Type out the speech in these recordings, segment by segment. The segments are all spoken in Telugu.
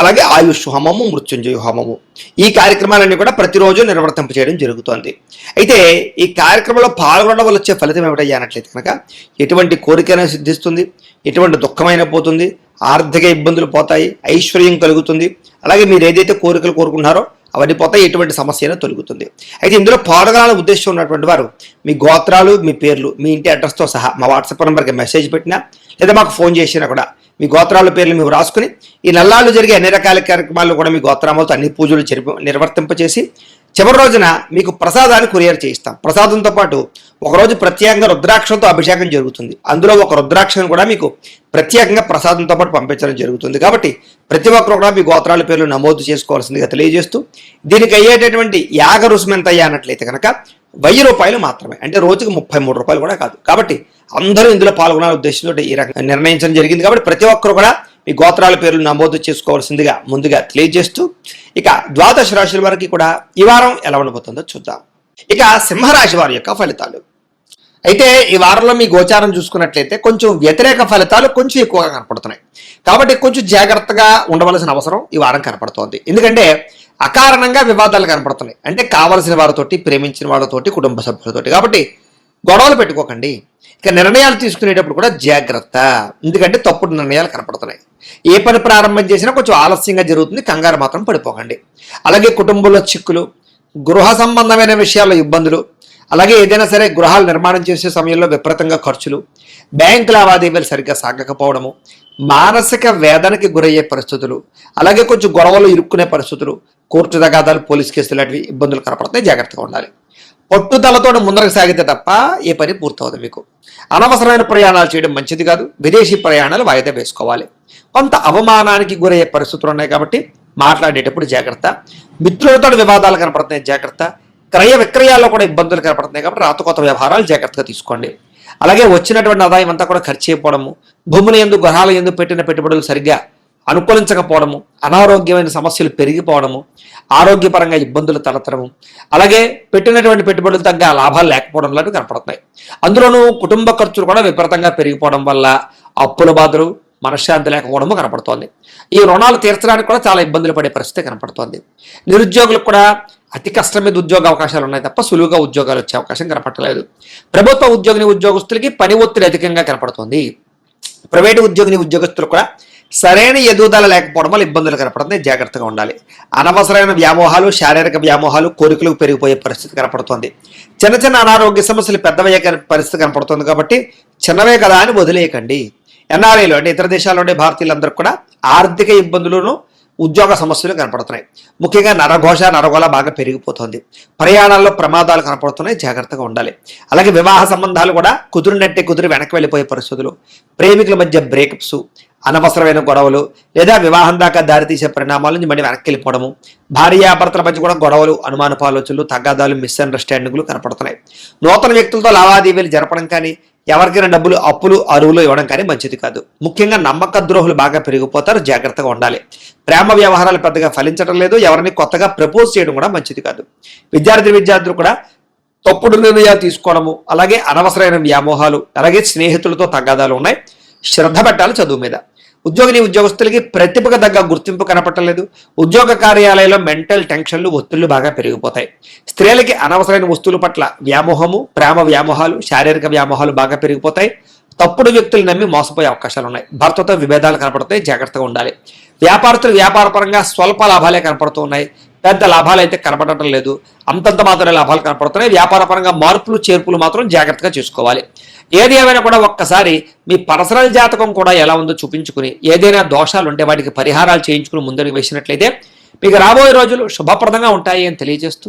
అలాగే ఆయుష్ హోమము మృత్యుంజయ హోమము. ఈ కార్యక్రమాలన్నీ కూడా ప్రతిరోజు నిర్వర్తింప చేయడం జరుగుతోంది. అయితే ఈ కార్యక్రమంలో పాల్గొనడం వల్ల వచ్చే ఫలితం ఏమిటయ్యా అన్నట్లయితే కనుక ఎటువంటి కోరికైనా సిద్ధిస్తుంది ఎటువంటి దుఃఖమైన పోతుంది ఆర్థిక ఇబ్బందులు పోతాయి ఐశ్వర్యం కలుగుతుంది అలాగే మీరు ఏదైతే కోరికలు కోరుకుంటున్నారో అవన్నీ పోతాయి ఎటువంటి సమస్యను తొలుగుతుంది. అయితే ఇందులో పాల్గొనాలని ఉద్దేశం ఉన్నటువంటి వారు మీ గోత్రాలు మీ పేర్లు మీ ఇంటి అడ్రస్తో సహా మా వాట్సాప్ నెంబర్కి మెసేజ్ పెట్టినా లేదా మాకు ఫోన్ చేసినా కూడా మీ గోత్రాల పేర్లు మేము రాసుకుని ఈ నల్లాళ్ళు జరిగే అన్ని రకాల కార్యక్రమాల్లో కూడా మీ గోత్రామాలతో అన్ని పూజలు చెరిపి నిర్వర్తింపచేసి చివరి రోజున మీకు ప్రసాదాన్ని కొరియర్ చేయిస్తాం. ప్రసాదంతో పాటు ఒకరోజు ప్రత్యేకంగా రుద్రాక్షంతో అభిషేకం జరుగుతుంది. అందులో ఒక రుద్రాక్షను కూడా మీకు ప్రత్యేకంగా ప్రసాదంతో పాటు పంపించడం జరుగుతుంది. కాబట్టి ప్రతి ఒక్కరు కూడా మీ గోత్రాల పేర్లు నమోదు చేసుకోవాల్సిందిగా తెలియజేస్తూ దీనికి అయ్యేటటువంటి యాగ రుసుము అన్నట్లయితే కనుక వెయ్యి రూపాయలు మాత్రమే. అంటే రోజుకు ముప్పై మూడు రూపాయలు కూడా కాదు. కాబట్టి అందరూ ఇందులో పాల్గొనాల ఉద్దేశంతో ఈ రకంగా నిర్ణయించడం జరిగింది. కాబట్టి ప్రతి ఒక్కరు కూడా మీ గోత్రాల పేర్లు నమోదు చేసుకోవాల్సిందిగా ముందుగా తెలియజేస్తూ ఇక ద్వాదశ రాశుల వారికి కూడా ఈ వారం ఎలా ఉండబోతుందో చూద్దాం. ఇక సింహరాశి వారి యొక్క ఫలితాలు. అయితే ఈ వారంలో మీ గోచారం చూసుకున్నట్లయితే కొంచెం వ్యతిరేక ఫలితాలు కొంచెం ఎక్కువగా కనపడుతున్నాయి. కాబట్టి కొంచెం జాగ్రత్తగా ఉండవలసిన అవసరం ఈ వారం కనపడుతోంది. ఎందుకంటే అకారణంగా వివాదాలు కనపడుతున్నాయి. అంటే కావలసిన వారితోటి ప్రేమించిన వాళ్ళతోటి కుటుంబ సభ్యులతోటి. కాబట్టి గొడవలు పెట్టుకోకండి. ఇక నిర్ణయాలు తీసుకునేటప్పుడు కూడా జాగ్రత్త. ఎందుకంటే తప్పుడు నిర్ణయాలు కనపడుతున్నాయి. ఏ పని ప్రారంభం చేసినా కొంచెం ఆలస్యంగా జరుగుతుంది. కంగారు మాత్రం పడిపోకండి. అలాగే కుటుంబంలో చిక్కులు గృహ సంబంధమైన విషయాల్లో ఇబ్బందులు అలాగే ఏదైనా సరే గృహాలు నిర్మాణం చేసే సమయంలో విపరీతంగా ఖర్చులు బ్యాంక్ లావాదేవీలు సరిగ్గా సాగకపోవడము మానసిక వేదనకి గురయ్యే పరిస్థితులు అలాగే కొంచెం గొడవలు ఇరుక్కునే పరిస్థితులు కోర్టు తగాదాలు పోలీస్ కేసులు లాంటివి ఇబ్బందులు కనపడతాయి జాగ్రత్తగా ఉండాలి. పట్టుదలతో ముందరకు సాగితే తప్ప ఏ పని పూర్తవుతుంది మీకు. అనవసరమైన ప్రయాణాలు చేయడం మంచిది కాదు. విదేశీ ప్రయాణాలు వాయిదా వేసుకోవాలి. కొంత అవమానానికి గురయ్యే పరిస్థితులు ఉన్నాయి కాబట్టి మాట్లాడేటప్పుడు జాగ్రత్త. మిత్రులతో వివాదాలు కనపడుతున్నాయి జాగ్రత్త. క్రయ విక్రయాల్లో కూడా ఇబ్బందులు కనపడుతున్నాయి కాబట్టి రాత కొత్త వ్యవహారాలు జాగ్రత్తగా తీసుకోండి. అలాగే వచ్చినటువంటి ఆదాయం అంతా కూడా ఖర్చు అయిపోవడము భూముల ఎందు గ్రహాల ఎందు పెట్టిన పెట్టుబడులు సరిగ్గా అనుకూలించకపోవడము అనారోగ్యమైన సమస్యలు పెరిగిపోవడము ఆరోగ్యపరంగా ఇబ్బందులు తలెత్తడము అలాగే పెట్టినటువంటి పెట్టుబడులు తగ్గ లాభాలు లేకపోవడం లాంటివి కనపడుతున్నాయి. అందులోనూ కుటుంబ ఖర్చులు కూడా విపరీతంగా పెరిగిపోవడం వల్ల అప్పుల బాధలు మనశ్శాంతి లేకపోవడము కనపడుతోంది. ఈ రుణాలు తీర్చడానికి కూడా చాలా ఇబ్బందులు పడే పరిస్థితి కనపడుతోంది. నిరుద్యోగులకు కూడా అతి కష్టం మీద ఉద్యోగ అవకాశాలు ఉన్నాయి తప్ప సులువుగా ఉద్యోగాలు వచ్చే అవకాశం కనపడలేదు. ప్రభుత్వ ఉద్యోగిని ఉద్యోగస్తులకి పని ఒత్తిడి అధికంగా కనపడుతోంది. ప్రైవేటు ఉద్యోగిని ఉద్యోగస్తులు కూడా సరైన ఎదుగుదల లేకపోవడం వల్ల ఇబ్బందులు కనపడుతుంది. జాగ్రత్తగా ఉండాలి. అనవసరమైన వ్యామోహాలు శారీరక వ్యామోహాలు కోరికలు పెరిగిపోయే పరిస్థితి కనపడుతుంది. చిన్న చిన్న అనారోగ్య సమస్యలు పెద్దవయ్యే పరిస్థితి కనపడుతుంది కాబట్టి చిన్నవే కదా అని వదిలేయకండి. ఎన్ఆర్ఐలో అంటే ఇతర దేశాల్లో ఉండే భారతీయులందరూ కూడా ఆర్థిక ఇబ్బందులను ఉద్యోగ సమస్యలు కనపడుతున్నాయి. ముఖ్యంగా నరఘోష నరగోళ బాగా పెరిగిపోతుంది. ప్రయాణాల్లో ప్రమాదాలు కనపడుతున్నాయి. జాగ్రత్తగా ఉండాలి. అలాగే వివాహ సంబంధాలు కూడా కుదిరినట్టే కుదిరి వెనక్కి వెళ్ళిపోయే పరిస్థితులు. ప్రేమికుల మధ్య బ్రేకప్స్ అనవసరమైన గొడవలు లేదా వివాహం దాకా దారితీసే పరిణామాల నుంచి మళ్ళీ వెనక్కి వెళ్ళిపోవడము. భార్యాభర్తల మధ్య కూడా గొడవలు అనుమానపు ఆలోచనలు తగాదాలు మిస్అండర్స్టాండింగ్లు కనపడుతున్నాయి. నూతన వ్యక్తులతో లావాదేవీలు జరపడం కానీ ఎవరికైనా డబ్బులు అప్పులు అరువులు ఇవ్వడం కానీ మంచిది కాదు. ముఖ్యంగా నమ్మక ద్రోహులు బాగా పెరిగిపోతారు జాగ్రత్తగా ఉండాలి. ప్రేమ వ్యవహారాలు పెద్దగా ఫలించడం లేదు ఎవరిని కొత్తగా ప్రపోజ్ చేయడం కూడా మంచిది కాదు. విద్యార్థి విద్యార్థులు కూడా తప్పుడు నిర్ణయాలు తీసుకోవడము అలాగే అనవసరమైన వ్యామోహాలు అలాగే స్నేహితులతో తగాదాలు ఉన్నాయి. శ్రద్ధ పెట్టాలి చదువు మీద. ఉద్యోగిని ఉద్యోగస్తులకి ప్రతిభకు తగ్గ గుర్తింపు కనపట్టలేదు ఉద్యోగ కార్యాలయంలో మెంటల్ టెన్షన్లు ఒత్తిళ్ళు బాగా పెరిగిపోతాయి. స్త్రీలకి అనవసరమైన వస్తువుల పట్ల వ్యామోహము ప్రేమ వ్యామోహాలు శారీరక వ్యామోహాలు బాగా పెరిగిపోతాయి. తప్పుడు వ్యక్తులు నమ్మి మోసపోయే అవకాశాలు ఉన్నాయి. భర్తతో విభేదాలు కనపడతాయి. జాగ్రత్తగా ఉండాలి. వ్యాపారస్తులు వ్యాపారపరంగా స్వల్ప లాభాలే కనపడుతూ ఉన్నాయి. పెద్ద లాభాలు అయితే కనపడటం లేదు. అంతంత మాత్రమే లాభాలు కనపడుతున్నాయి. వ్యాపారపరంగా మార్పులు చేర్పులు మాత్రం జాగ్రత్తగా చేసుకోవాలి. ఏది ఏమైనా కూడా ఒక్కసారి మీ పర్సనల్ జాతకం కూడా ఎలా ఉందో చూపించుకుని ఏదైనా దోషాలు ఉంటే వాటికి పరిహారాలు చేయించుకుని ముందడుగు వేసినట్లయితే మీకు రాబోయే రోజులు శుభప్రదంగా ఉంటాయి అని తెలియజేస్తూ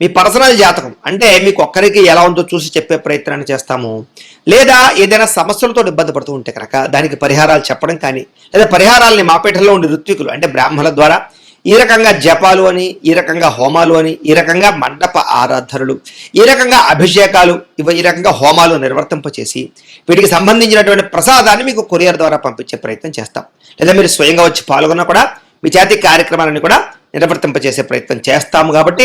మీ పర్సనల్ జాతకం. అంటే మీకు ఒక్కరికి ఎలా ఉందో చూసి చెప్పే ప్రయత్నాన్ని చేస్తాము. లేదా ఏదైనా సమస్యలతో ఇబ్బంది పడుతూ ఉంటే కనుక దానికి పరిహారాలు చెప్పడం కానీ లేదా పరిహారాలని మాపేటలో ఉండే ఋత్వికులు అంటే బ్రాహ్మణుల ద్వారా ఈ రకంగా జపాలు అని ఈ రకంగా హోమాలు అని ఈ రకంగా మండప ఆరాధనలు ఈ రకంగా అభిషేకాలు ఇవ ఈ రకంగా హోమాలు నిర్వర్తింపచేసి వీటికి సంబంధించినటువంటి ప్రసాదాన్ని మీకు కొరియర్ ద్వారా పంపించే ప్రయత్నం చేస్తాం. లేదా మీరు స్వయంగా వచ్చి పాల్గొన్నా కూడా మీ జాతి కార్యక్రమాలను కూడా నిర్వర్తింపచేసే ప్రయత్నం చేస్తాము కాబట్టి